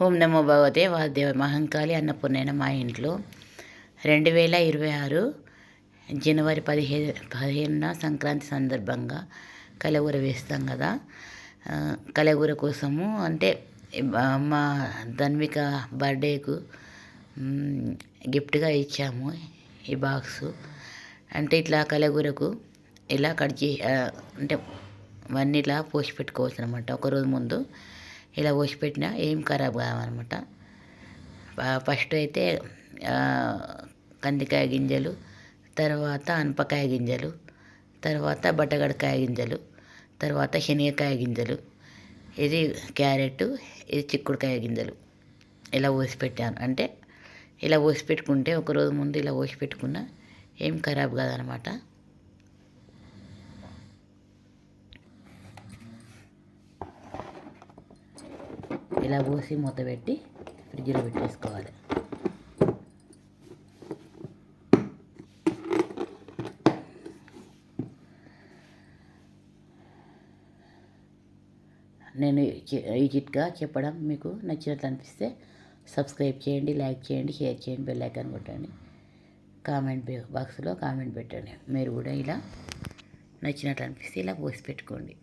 ఓం నమో భగవతే వాసుదేవ మహంకాళి అన్నపూర్ణైన మా ఇంట్లో రెండు వేల ఇరవై ఆరు జనవరి పదిహేను పదిహేనున సంక్రాంతి సందర్భంగా కలగూర వేస్తాం కదా. కలగూర కోసము అంటే మా ధన్విక బర్త్డేకు గిఫ్ట్గా ఇచ్చాము ఈ బాక్సు. అంటే ఇట్లా కలగూరకు ఇలా కట్ చే అంటే ఇవన్నీ ఇలా పోసి పెట్టుకోవచ్చు అనమాట ఒకరోజు ముందు ఇలా పోసి పెట్టినా ఏం ఖరాబ్ కావన్నమాట ఫస్ట్ అయితే కందికాయ గింజలు తర్వాత అనపకాయ గింజలు తర్వాత బట్టగడకాయ గింజలు తర్వాత శనగకాయ గింజలు ఇది క్యారెట్ ఇది చిక్కుడుకాయ గింజలు. ఇలా పోసి పెట్టాను అంటే ఇలా పోసి పెట్టుకుంటే ఒకరోజు ముందు ఇలా పోసి పెట్టుకున్న ఏం ఖరాబ్ కాదనమాట. ఇలా పోసి మూత పెట్టి ఫ్రిడ్జ్లో పెట్టేసుకోవాలి. నేను ఈ చిట్కా చెప్పడం మీకు నచ్చినట్లు అనిపిస్తే సబ్స్క్రైబ్ చేయండి లైక్ చేయండి షేర్ చేయండి బెల్ ఐకాన్ కొట్టండి. కామెంట్ బాక్స్లో కామెంట్ పెట్టండి. మీరు కూడా ఇలా నచ్చినట్లు అనిపిస్తే ఇలా పోసి పెట్టుకోండి.